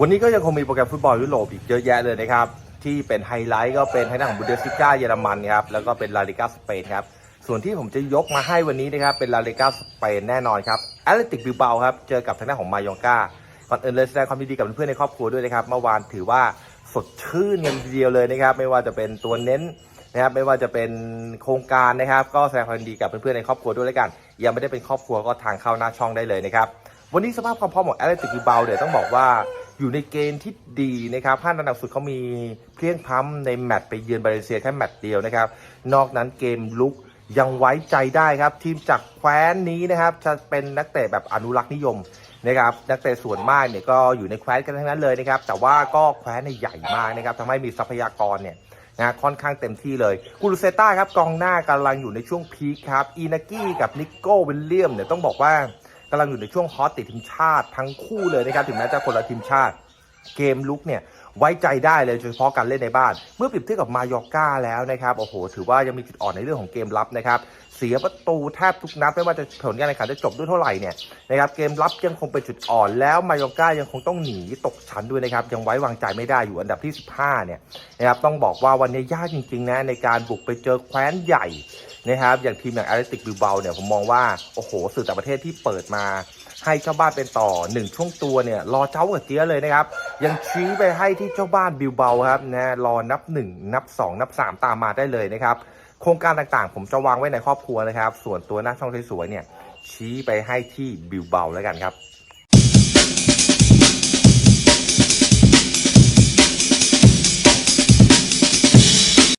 วันนี้ก็ยังคงมีโปรแกรมฟุตบอลยุโรปอีกเยอะแยะเลยนะครับ ที่เป็นไฮไลท์ก็เป็นทางด้านของบูเดสลิก้าเยอรมันครับ แล้วก็เป็นลาลิก้าสเปนครับ ส่วนที่ผมจะยกมาให้วันนี้นะครับ เป็นลาลิก้าสเปนแน่นอนครับแอตเลติกบิลเบาครับ เจอกับทางด้านของมายองกาก่อนอื่นเลยแสดงความดีกับเพื่อนในครอบครัวด้วยนะครับ เมื่อวานถือว่าสดชื่นกันเดียวเลยนะครับ ไม่ว่าจะเป็นตัวเน้นนะครับ ไม่ว่าจะเป็นโครงการนะครับ ก็แสดงความดีกับเพื่อนๆในครอบครัวด้วยแล้วกัน ยังไม่ได้เป็นครอบครัวก็ทางเข้าหน้าช่องได้เลยนะครับ วันนี้สภาพความพร้อมของแอตเลติกบิลเบาเนี่ยต้องบอกว่า อยู่ในเกณฑ์ที่ดีนะครับห้าอันดับสุดเขามีเพลียงพล้ำในแมตช์ไปเยือนบาเลเซียแค่แมตช์เดียวนะครับ นอกนั้นเกมลุกยังไว้ใจได้ครับ ทีมจากแคว้นนี้นะครับ จะเป็นนักเตะแบบอนุรักษ์นิยมนะครับนักเตะส่วนมากเนี่ยก็อยู่ในแคว้นกันทั้งนั้นเลยนะครับ แต่ว่าก็แคว้นใหญ่มากนะครับทำให้มีทรัพยากรเนี่ยนะค่อนข้างเต็มที่เลยกูรูเซต้าครับกองหน้ากำลังอยู่ในช่วงพีคครับ อีนากี้กับนิโก้วิลเลียมเนี่ยต้องบอกว่า กำลังอยู่ในช่วงฮอตติดทีมชาติทั้งคู่เลยนะครับถึงแม้จะคนละทีมชาติ เกมลุกเนี่ยไว้ใจได้เลยโดยเฉพาะการเล่นในบ้าน เมื่อเปรียบเทียบกับมายอก้าแล้วนะครับโอ้โหถือว่ายังมีจุดอ่อนในเรื่องของเกมรับนะครับเสียประตูแทบทุกนัดไม่ว่าจะผลการแข่งขันจะจบด้วยเท่าไหร่เนี่ยนะครับเกมรับยังคงเป็นจุดอ่อน แล้วมายอก้ายังคงต้องหนีตกชั้นด้วยนะครับยังไว้วางใจไม่ได้อยู่อันดับที่ 15เนี่ยนะครับต้องบอกว่าวันนี้ยากจริงๆนะในการบุกไปเจอแคว้นใหญ่นะครับอย่างทีมอย่างแอตเลติกบิลเบาเนี่ยผมมองว่าโอ้โหสื่อต่างประเทศที่เปิดมาให้เจ้าบ้านเป็นต่อหนึ่งช่วงตัวเนี่ยรอเจ้ากับเจี๊ยเลยนะครับ ยังชี้ไปให้ที่เจ้าบ้านบิวเบาครับนะรอนับ 1 นับ 2 นับ 3 ตามมาได้เลยนะครับโครงการต่างๆ ผมจะวางไว้ในครอบครัวนะครับ ส่วนตัวหน้าช่องสวยๆเนี่ยชี้ไปให้ที่บิวเบาแล้วกันครับ